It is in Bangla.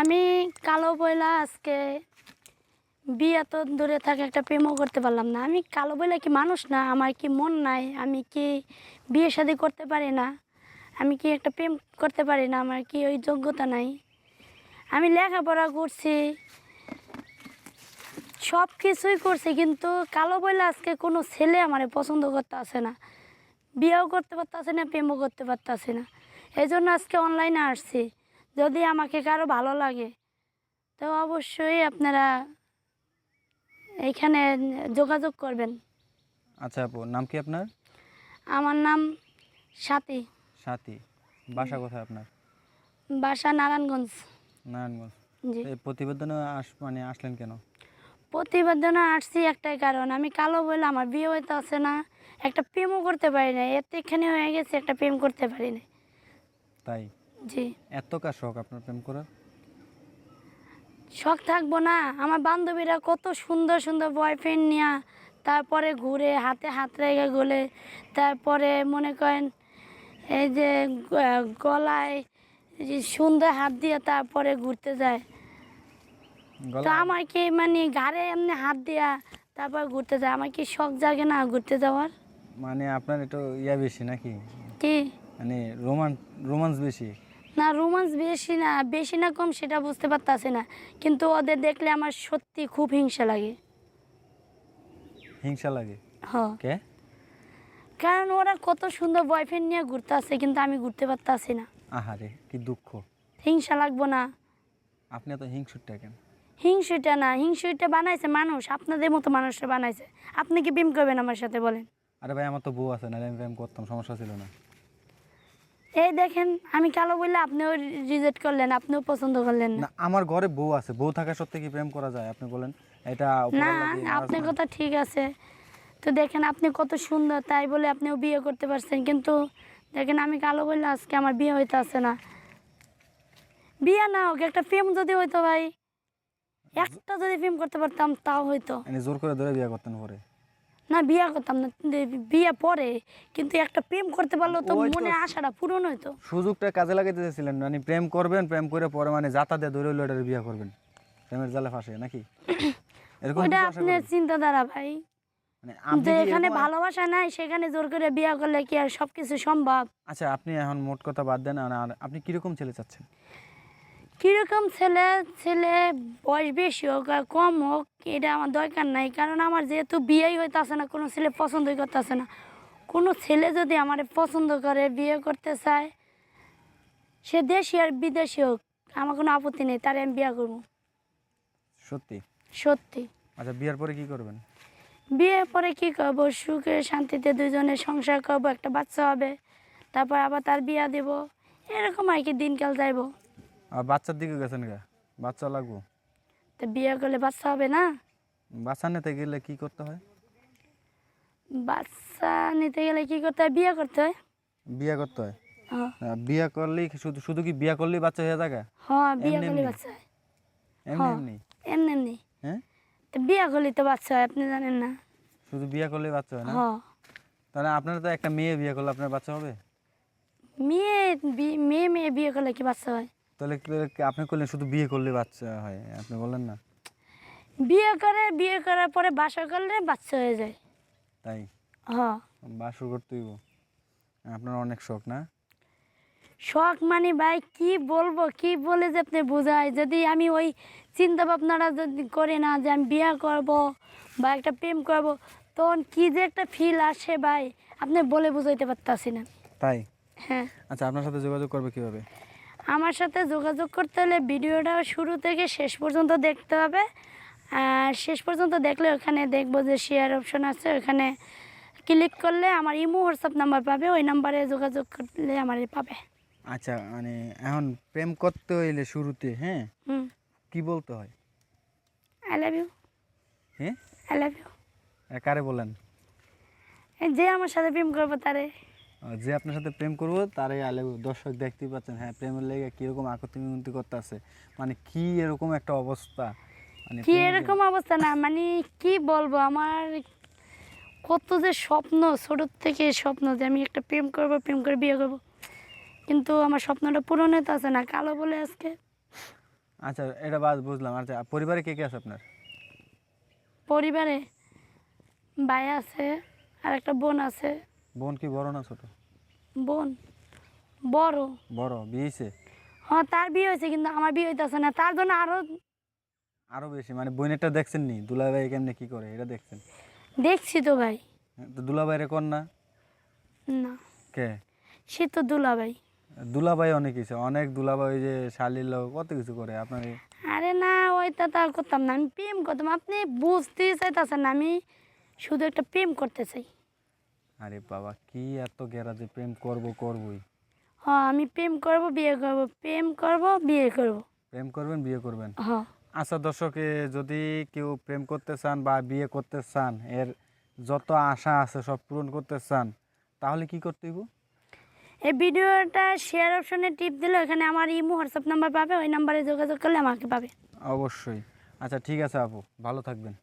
আমি কালো বইলা আজকে বিয়ে তো দূরে থাকে একটা প্রেমও করতে পারলাম না। আমি কালো বইলা কি মানুষ না? আমার কি মন নাই? আমি কি বিয়ে শাদি করতে পারি না? আমি কি একটা প্রেম করতে পারি না? আমার কি ওই যোগ্যতা নাই? আমি লেখাপড়া করছি সব কিছুই করছি, কিন্তু কালো বইলে আজকে কোনো ছেলে আমার পছন্দ করতে আসে না। বিয়েও করতে পারতেছে না, প্রেমও করতে পারতেছে না। এই জন্য আজকে অনলাইনে আসছি। যদি আমাকে কারও ভালো লাগে তো অবশ্যই আপনারা এইখানে যোগাযোগ করবেন। আচ্ছা আপু নাম কি আপনার? আমার নাম সাথী। সাথী বাসা কোথায় আপনার? বাসা নারায়ণগঞ্জ। নারায়ণগঞ্জ। জি। প্রতিবেদনে আস মানে আসলেন কেন? প্রতিবেদনে আসছি একটাই কারণ আমি কালো বলে আমার বিয়ে হইতে আছে না একটা প্রেমও করতে পারি না এতে এখানে হয়ে গেছে একটা প্রেম করতে পারি না তাই? জি। এত কার শখ আপনার প্রেম করার? শখ থাকব না। আমার বান্ধবীরা কত সুন্দর সুন্দর বয়ফ্রেন্ড নিয়ে তারপরে ঘুরে হাতে হাত রেখে গোলে তারপরে মনে করেন এই যে গলায় সুন্দর হাত দিয়ে তারপরে ঘুরতে যায়। তো আমার কি মানে ঘাড়ে এমনি হাত দিয়া তারপর ঘুরতে যায়। আমার কি শখ জাগে না ঘুরতে যাওয়ার? মানে আপনার একটু ইয়া বেশি নাকি? কি? মানে রোমান রোমান্স বেশি? না রোমান্স বেশি না বেশি না কম সেটা বুঝতে পারতাছি না। কিন্তু ওদের দেখলে আমার সত্যি খুব হিংসা লাগে। হিংসা লাগে? হ। কে? কারণ ওরা কত সুন্দর বয়ফ্রেন্ড নিয়ে ঘুরতে আসে কিন্তু আমি ঘুরতে পারতাছি না। আহারে কি দুঃখ। হিংসা লাগবো না। আপনি এত হিংসুরটা কেন? হিংসুটা না হিংসুটা বানাইছে মানুষ আপনাদের মতো মানুষরা বানাইছে। আপনি কি প্রেম করবেন আমার সাথে বলেন? আরে ভাই আমার তো বউ আছে না আমি প্রেম করতাম সমস্যা ছিল না। এই দেখেন আমি কালো বললে আপনিও রিজেক্ট করলেন আপনিও পছন্দ করলেন না। না আমার ঘরে বউ আছে বউ থাকা সত্ত্বে কি প্রেম করা যায়? আপনি বলেন এটা না আপনার কথা ঠিক আছে। তো দেখেন আপনি কত সুন্দর তাই বলে আপনিও বিয়ে করতে পারছেন। কিন্তু দেখেন আমি কালো বললে আজকে আমার বিয়ে হইতে আসে না। বিয়ে না হোক একটা প্রেম যদি হইতো ভাই একটা যদি প্রেম করতে পারতাম তাও হইতো। জোর করে ধরে বিয়ে করতেন পরে না বিয়ে করতাম না বিয়ে পরে কিন্তু একটা প্রেম করতে পারলেও তো মনে আশাটা পূরণ হইতো। সুযোগটা কাজে লাগাইতে চেয়েছিলেন মানে প্রেম করবেন প্রেম করে পরে মানে যাতা দিয়ে ধরে হইল বিয়ে করবেন। প্রেমের জালে ফাঁসে নাকি? এরকম আশা আপনার চিন্তাধারা ভাই। মানে যে এখানে ভালোবাসা নাই সেখানে জোর করে বিয়ে করলে কি আর সব কিছু সম্ভব? আচ্ছা আপনি এখন মোট কথা বাদ দেন আর আপনি কীরকম ছেলে চাচ্ছেন? কীরকম ছেলে ছেলে বয়স বেশি হোক আর কম হোক এটা আমার দরকার নাই। কারণ আমার যেহেতু বিয়েই হইতেছে না কোনো ছেলে পছন্দই করতেছে না। কোনো ছেলে যদি আমার পছন্দ করে বিয়ে করতে চায় সে দেশি আর বিদেশি হোক আমার কোনো আপত্তি নেই তারে আমি বিয়ে করব। সত্যি? সত্যি। আচ্ছা বিয়ের পরে কি করবেন? বিয়ের পরে কি করব? সুখে শান্তিতে দুজনে সংসার করব একটা বাচ্চা হবে তারপর আবার তার বিয়া দেব এরকম আর কি দিনকাল যাইবো। আর বাচ্চার দিকে গেছেন গা? বাচ্চা লাগবো। তো বিয়ে করলে বাচ্চা হবে না? বাচ্চা নিতে গেলে কি করতে হয়? বাচ্চা নিতে গেলে কি করতে হয়? বিয়ে করতে হয়। বিয়ে করতে হয়? হ্যাঁ। বিয়ে করলেই কি শুধু শুধু কি বিয়ে করলেই বাচ্চা হয়ে যাবে হ্যাঁ বিয়ে করলে বাচ্চা হয়। এমনি হ্যাঁ। এমনি? এমনি এমনি। হ্যাঁ? তো বিয়ে করলে তো বাচ্চা হয় আপনি জানেন না। শুধু বিয়ে করলে বাচ্চা হয় না? হ্যাঁ। তাহলে আপনার তো একটা মেয়ে বিয়ে করলে আপনার বাচ্চা হবে? মেয়ে মেয়ে মেয়ে বিয়ে করলে কি বাচ্চা হয়? তাহলে আপনি করলেন শুধু বিয়ে করলে বাচ্চা হয় আপনি বললেন না? বিয়ে করে বিয়ে করার পরে বাসা করলে বাচ্চা হয়ে যায়। তাই? হ্যাঁ বাসর করতে হইব। আপনার অনেক শখ না? শখ মানে ভাই কি বলব কি বলে যে আপনি বোঝায়? যদি আমি ওই চিন্তা ভাবনাটা যদি করি না যে আমি বিয়ে করব বা একটা প্রেম করব তখন কি যে একটা ফিল আসে ভাই? আপনি বলে বুঝাইতে পারতাছি না। তাই? হ্যাঁ। আচ্ছা আপনার সাথে যোগাযোগ করবে কীভাবে? আমার সাথে যোগাযোগ করতে হলে ভিডিওটা শুরু থেকে শেষ পর্যন্ত দেখতে হবে। আর শেষ পর্যন্ত দেখলে ওখানে দেখব যে শেয়ার অপশন আছে ওখানে ক্লিক করলে আমার ইমো হোয়াটসঅ্যাপ নাম্বার পাবে ওই নাম্বারে যোগাযোগ করলে আমার পাবে। আচ্ছা মানে এখন প্রেম করতে হইলে শুরুতে হ্যাঁ? কি বলতে হয়? আই লাভ ইউ হ্যাঁ? আই লাভ ইউ কারে বলেন? যে আমার সাথে প্রেম করব তারে। যে আপনার সাথে প্রেম করব তারে আলে দর্শক দেখতেই পাচ্ছেন। হ্যাঁ প্রেমের লেগে কীরকম আকর্তি মিনতি করতে আছে? মানে কি এরকম একটা অবস্থা? মানে কি এরকম অবস্থা না? মানে কি বলব আমার কত যে স্বপ্ন ছোটোর থেকে স্বপ্ন যে আমি একটা প্রেম করব প্রেম করে বিয়ে করব। কিন্তু আমার স্বপ্নটা পূরণ হতে আছে না কালো বলে আজকে। আচ্ছা এটা বাদ বুঝলাম। আচ্ছা পরিবারে কে কে আছে আপনার? পরিবারে ভাই আছে আর একটা বোন আছে। বোন কি বড় না ছোট? বোন। বড়। বড় বিয়েছে হ্যাঁ তার বিয়ে হয়েছে কিন্তু আমার বিয়ে হইতেছে না। তার জন্য আরও আরও বেশি মানে বোনেরটা দেখছেন নি দুলাভাই কেমনে কি করে? এটা দেখছেন? দেখছি তো ভাই। তো দুলাভাইরে কর না? না। কে? সে তো দুলা ভাই দুলাভাই অনেক কিছু অনেক দুলাভাই যে শালির লোক কত কিছু করে আপনার আরে না ওইটা তো আর করতাম না। আমি প্রেম করতাম। আপনি বুঝতে চাইতেছেন আমি শুধু একটা প্রেম করতে চাই। আরে বাবা কি এত গেরা যে প্রেম করব করবই। হ্যাঁ আমি প্রেম করব বিয়ে করব। প্রেম করব বিয়ে করব। প্রেম করবেন বিয়ে করবেন? হ্যাঁ আচ্ছা দর্শকে যদি কেউ প্রেম করতে চান বা বিয়ে করতে চান এর যত আশা আছে সব পূরণ করতে চান তাহলে কি করতে হইব? এই ভিডিওটা শেয়ার অপশনে টিপ দিলে ওখানে আমার ইমো হোয়াটসঅ্যাপ নাম্বার পাবে ওই নাম্বারে যোগাযোগ করলে আমাকে পাবে। অবশ্যই। আচ্ছা ঠিক আছে আপু ভালো থাকবেন।